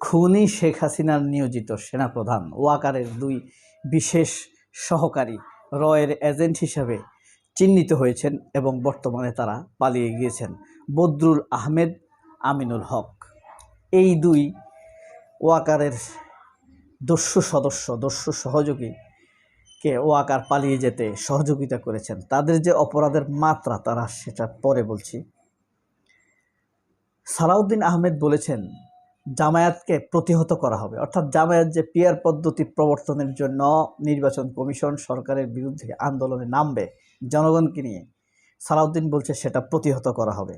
খুনি শেখ হাসিনার নিয়োজিত সেনাপ্রধান ওয়াকারের দুই বিশেষ সহকারী রয়ের এজেন্ট হিসাবে চিহ্নিত হয়েছেন এবং বর্তমানে তারা পালিয়ে গিয়েছেন বদরুল আহমেদ, আমিনুল হক। এই দুই ওয়াকারের দস্যু সদস্য, দস্যু সহযোগীকে ওয়াকার পালিয়ে যেতে সহযোগিতা করেছেন, তাদের যে অপরাধের মাত্রা তারা সেটা পরে বলছি। সালাউদ্দিন আহমেদ বলেছেন, জামায়াতকে প্রতিহত করা হবে। অর্থাৎ জামায়াত যে পিয়ার পদ্ধতি প্রবর্তনের জন্য নির্বাচন কমিশন সরকারের বিরুদ্ধে আন্দোলনে নামবে, জনগণকে নিয়ে সালাউদ্দিন বলছে সেটা প্রতিহত করা হবে।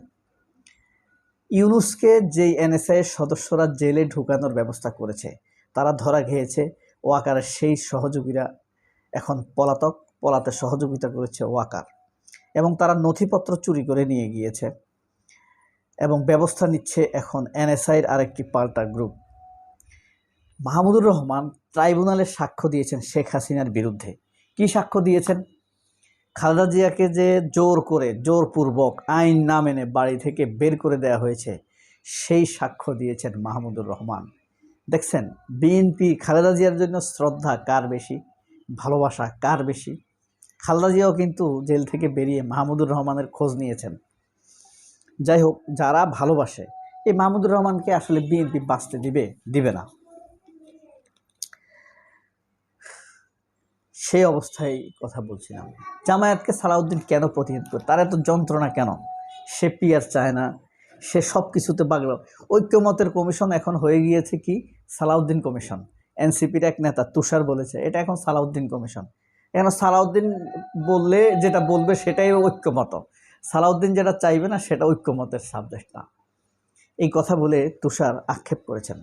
ইউনুসকে যেই এনএসআই সদস্যরা জেলে ঢুকানোর ব্যবস্থা করেছে, তারা ধরা খেয়েছে ওয়াকারের সেই সহযোগীরা এখন পলাতক, পলাতে সহযোগিতা করেছে ওয়াকার এবং তারা নথিপত্র চুরি করে নিয়ে গিয়েছে। এবং ব্যবস্থা নিচ্ছে এখন এনএসআইয়ের আরেকটি পাল্টা গ্রুপ। মাহমুদুর রহমান ট্রাইব্যুনালে সাক্ষ্য দিয়েছেন শেখ হাসিনার বিরুদ্ধে। কি সাক্ষ্য দিয়েছেন? খালেদা জিয়াকে যে জোর করে, জোরপূর্বক আইন না মেনে বাড়ি থেকে বের করে দেওয়া হয়েছে, সেই সাক্ষ্য দিয়েছেন মাহমুদুর রহমান। দেখছেন, বিএনপি খালেদা জিয়ার জন্য শ্রদ্ধা কার বেশি? ভালোবাসা কার বেশি? খালেদা জিয়াও কিন্তু জেল থেকে বেরিয়ে মাহমুদুর রহমানের খোঁজ নিয়েছেন। যাই হোক যারা ভালোবাসে, এই মাহমুদুর রহমানকে আসলে বিএনপি বাঁচতে দিবে দিবে না। সেই অবস্থায় কথা বলছিলাম। জামায়াতকে সালাউদ্দিন কেন প্রতিহিত করে? তার এত যন্ত্রণা কেন? সে পিয়ার চায় না। সে সব কিছুতে বাগল ঐক্যমতের কমিশন এখন হয়ে গিয়েছে কি? সালাউদ্দিন কমিশন। এনসিপির এক নেতা তুষার বলেছে, এটা এখন সালাউদ্দিন কমিশন। এখন সালাউদ্দিন বললে, যেটা বলবে সেটাই ঐক্যমত। সালাউদ্দিন যেটা চাইবে না, সেটা ঐক্যমতের সাবজেক্ট না। এই কথা বলে তুষার আক্ষেপ করেছেন।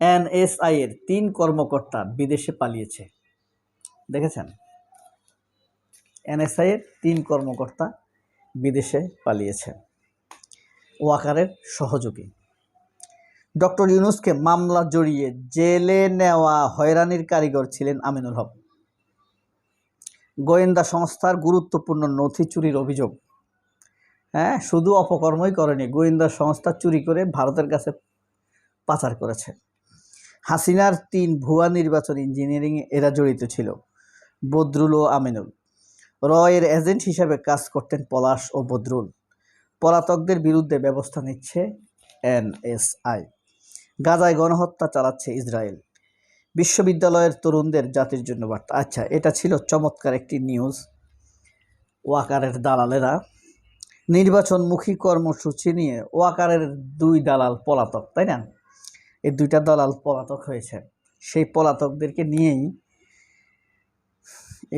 এনএসআই এর তিন কর্মকর্তা বিদেশে পালিয়েছে। দেখেছেন? এনএসআই এর তিন কর্মকর্তা বিদেশে পালিয়েছে। ওয়াকারের সহযোগী। ডক্টর ইউনুসকে মামলা জড়িয়ে জেলে নেওয়া হয়রানির কারিগর ছিলেন আমিনুল হক। গোয়েন্দা সংস্থার গুরুত্বপূর্ণ নথি চুরির অভিযোগ। হ্যাঁ শুধু অপকর্মই করেনি, গোয়েন্দা সংস্থা চুরি করে ভারতের কাছে পাচার করেছে। হাসিনার তিন ভুয়া নির্বাচন ইঞ্জিনিয়ারিং এরা জড়িত ছিল, বদরুল ও আমিনুল। রয়ের এজেন্ট হিসেবে কাজ করতেন পলাশ ও বদরুল। পলাতকদের বিরুদ্ধে ব্যবস্থা নিচ্ছে এনএসআই গাজায় গণহত্যা চালাচ্ছে ইসরায়েল। বিশ্ববিদ্যালয়ের তরুণদের জাতির জন্য বার্তা। আচ্ছা এটা ছিল চমৎকার একটি নিউজ ওয়াকারের দালালেরা নির্বাচনমুখী কর্মসূচি নিয়ে ওয়াকারের দুই দালাল পলাতক, তাই না? এই দুইটা দালাল পলাতক হয়েছে। সেই পলাতকদেরকে নিয়েই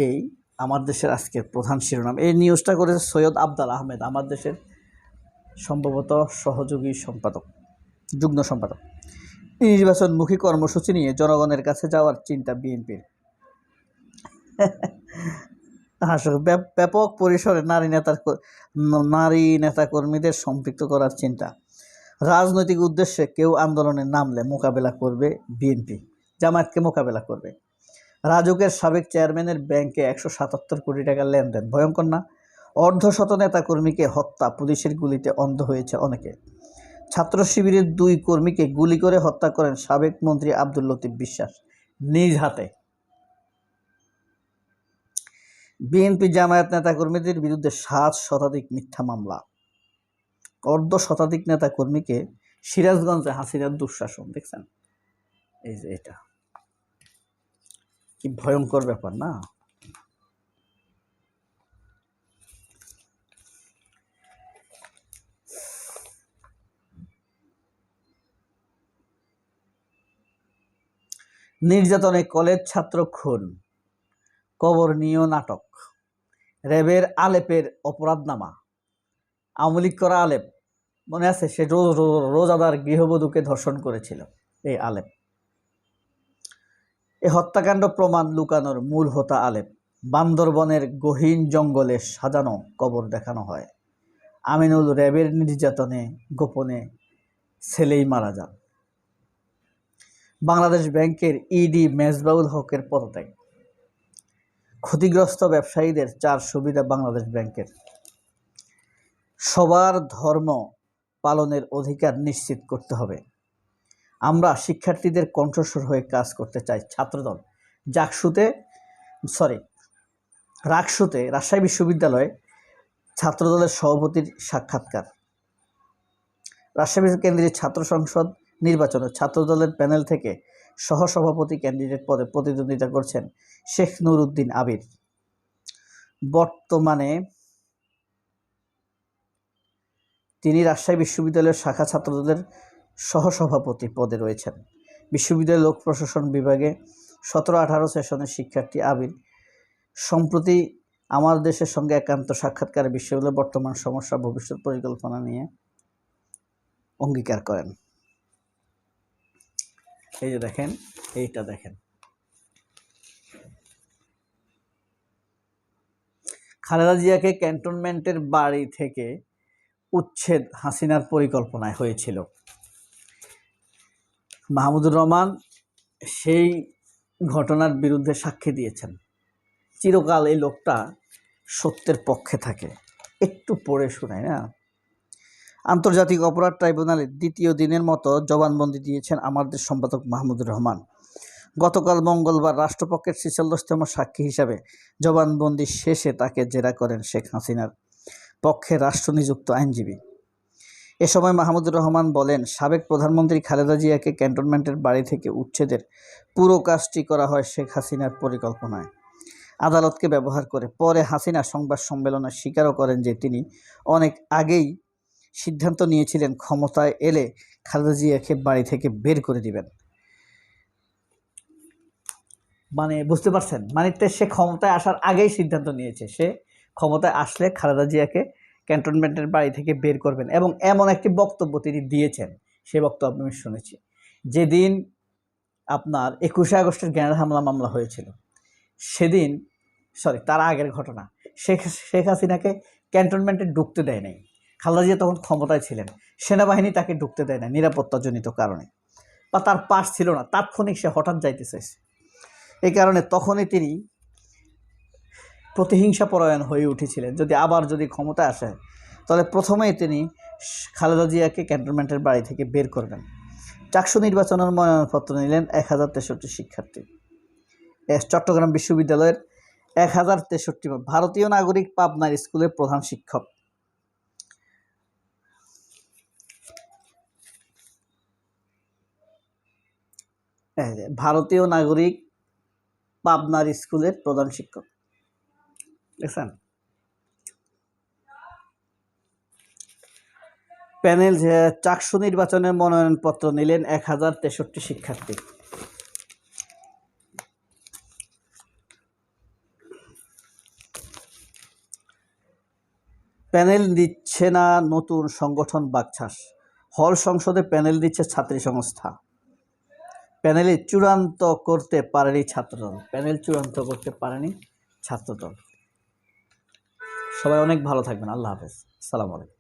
এই আমার দেশের আজকের প্রধান শিরোনাম। এই নিউজটা করেছে সৈয়দ আবদাল আহমেদ, আমার দেশের সম্ভবত সহযোগী সম্পাদক, যুগ্ম সম্পাদক। নির্বাচনমুখী কর্মসূচি নিয়ে জনগণের কাছে যাওয়ার চিন্তা বিএনপির। ব্যাপক পরিসরে নারী নেতার নারী নেতা কর্মীদের সম্পৃক্ত করার চিন্তা। রাজনৈতিক উদ্দেশ্যে কেউ আন্দোলনে নামলে মোকাবেলা করবে বিএনপি, জামায়াতকে মোকাবেলা করবে। রাজুকের সাবেক চেয়ারম্যানের ব্যাংকে একশো সাতাত্তর কোটি টাকা লেনদেন, ভয়ঙ্কর না? অর্ধশত নেতা কর্মীকে হত্যা, পুলিশের গুলিতে অন্ধ হয়েছে অনেকে। ছাত্র শিবিরের দুই কর্মীকে গুলি করে হত্যা করেন সাবেক মন্ত্রী আব্দুল লতিফ বিশ্বাস নিজ হাতে। বিএনপি জামায়াত নেতাকর্মীদের বিরুদ্ধে সাত শতাধিক মিথ্যা মামলা। অর্ধ শতাধিক নেতা কর্মীকে সিরাজগঞ্জে হাসিনার দুঃশাসন, দেখছেন? এই যে এটা। কি ভয়ঙ্কর ব্যাপার না? নির্যাতনে কলেজ ছাত্র খুন, কবর নিয়েও নাটক, র্যাবের আলেপের অপরাধনামা, আওয়ামী করা আলেপ, মনে আছে সে রোজ রোজাদার গৃহবধূকে ধর্ষণ করেছিল, এই আলেপ। এই হত্যাকাণ্ড প্রমাণ লুকানোর মূল হোতা আলেপ, বান্দরবনের গহীন জঙ্গলে সাজানো কবর দেখানো হয়। আমিনুল র্যাবের নির্যাতনে গোপনে ছেলেই মারা যান। বাংলাদেশ ব্যাংকের ইডি মেজবাউল হকের পদত্যাগ। ক্ষতিগ্রস্ত ব্যবসায়ীদের চার সুবিধা বাংলাদেশ ব্যাংকের। সবার ধর্ম পালনের অধিকার নিশ্চিত করতে হবে। আমরা শিক্ষার্থীদের কণ্ঠস্বর হয়ে কাজ করতে চাই, ছাত্রদল। জাকসুতে, সরি, রাকসুতে রাজশাহী বিশ্ববিদ্যালয়ে ছাত্রদলের সভাপতির সাক্ষাৎকার। রাজশাহী কেন্দ্রীয় ছাত্র সংসদ নির্বাচনে ছাত্রদলের প্যানেল থেকে সহসভাপতি ক্যান্ডিডেট পদে প্রতিদ্বন্দ্বিতা করছেন শেখ নুরুদ্দিন আবির। বর্তমানে তিনি রাজশাহী বিশ্ববিদ্যালয়ের শাখা ছাত্রদলের সহসভাপতি পদে রয়েছেন। বিশ্ববিদ্যালয় লোক প্রশাসন বিভাগে সতেরো আঠারো সেশনের শিক্ষার্থী আবির। সম্প্রতি আমার দেশের সঙ্গে একান্ত সাক্ষাৎকারে বিশ্ববিদ্যালয়ের বর্তমান সমস্যা ভবিষ্যৎ পরিকল্পনা নিয়ে অঙ্গীকার করেন। এই যে দেখেন, এইটা দেখেন। খালেদা জিয়াকে ক্যান্টনমেন্টের বাড়ি থেকে উচ্ছেদ হাসিনার পরিকল্পনায় হয়েছিল। মাহমুদুর রহমান সেই ঘটনার বিরুদ্ধে সাক্ষী দিয়েছেন। চিরকাল এই লোকটা সত্যের পক্ষে থাকে। একটু পড়ে শোনায় না? আন্তর্জাতিক অপরাধ ট্রাইব্যুনালের দ্বিতীয় দিনের মতো জবানবন্দি দিয়েছেন আমাদের সম্পাদক মাহমুদুর রহমান। গতকাল মঙ্গলবার রাষ্ট্রপক্ষের ছেচল্লিশতম সাক্ষী হিসাবে জবানবন্দি শেষে তাকে জেরা করেন শেখ হাসিনার পক্ষে রাষ্ট্রনিযুক্ত আইনজীবী। এ সময় মাহমুদুর রহমান বলেন, সাবেক প্রধানমন্ত্রী খালেদা জিয়াকে ক্যান্টনমেন্টের বাড়ি থেকে উচ্ছেদের পুরো কাজটি করা হয় শেখ হাসিনার পরিকল্পনায়। আদালতকে ব্যবহার করে পরে হাসিনা সংবাদ সম্মেলনে স্বীকারও করেন যে তিনি অনেক আগেই সিদ্ধান্ত নিয়েছিলেন, ক্ষমতায় এলে খালেদা জিয়াকে বাড়ি থেকে বের করে দিবেন। মানে বুঝতে পারছেন? মানে সে ক্ষমতায় আসার আগেই সিদ্ধান্ত নিয়েছে। সে ক্ষমতায় আসলে খালেদা জিয়াকে ক্যান্টনমেন্টের বাড়ি থেকে বের করবেন এবং এমন একটি বক্তব্য তিনি দিয়েছেন। সে বক্তব্য আমি শুনেছি। যেদিন আপনার একুশে আগস্টের গ্রেনেড হামলা মামলা হয়েছিল, সেদিন, সরি, তার আগের ঘটনা, শেখ শেখ হাসিনাকে ক্যান্টনমেন্টে ঢুকতে দেয় নাই। খালেদা জিয়া তখন ক্ষমতায় ছিলেন। সেনাবাহিনী তাকে ঢুকতে দেয় না, নিরাপত্তাজনিত কারণে। বা তার পাশ ছিল না, তাৎক্ষণিক সে হঠাৎ যাইতে চাইছে এই কারণে তখনই তিনি প্রতিহিংসা পরায়ণ হয়ে উঠেছিলেন। যদি আবার যদি ক্ষমতায় আসে, তাহলে প্রথমেই তিনি খালেদা জিয়াকে ক্যান্টনমেন্টের বাড়ি থেকে বের করবেন। চাকসু নির্বাচনের মনোনয়নপত্র নিলেন এক হাজার তেষট্টি শিক্ষার্থী। চট্টগ্রাম বিশ্ববিদ্যালয়ের এক হাজার তেষট্টি ভারতীয় নাগরিক পাবনার স্কুলের প্রধান শিক্ষক। ভারতীয় নাগরিক পাবনার স্কুলের প্রধান শিক্ষক। দেখছেন? প্যানেল চাকসু নির্বাচনের মনোনয়নপত্র নিলেন এক হাজার তেষট্টি শিক্ষার্থী। প্যানেল দিচ্ছে না নতুন সংগঠন বাকছাস হল সংসদে প্যানেল দিচ্ছে ছাত্রী সংস্থা। প্যানেলে চূড়ান্ত করতে পারেনি ছাত্রদল। প্যানেল চূড়ান্ত করতে পারেনি ছাত্রদল। সবাই অনেক ভালো থাকবেন। আল্লাহ হাফেজ। সালাম আলাইকুম।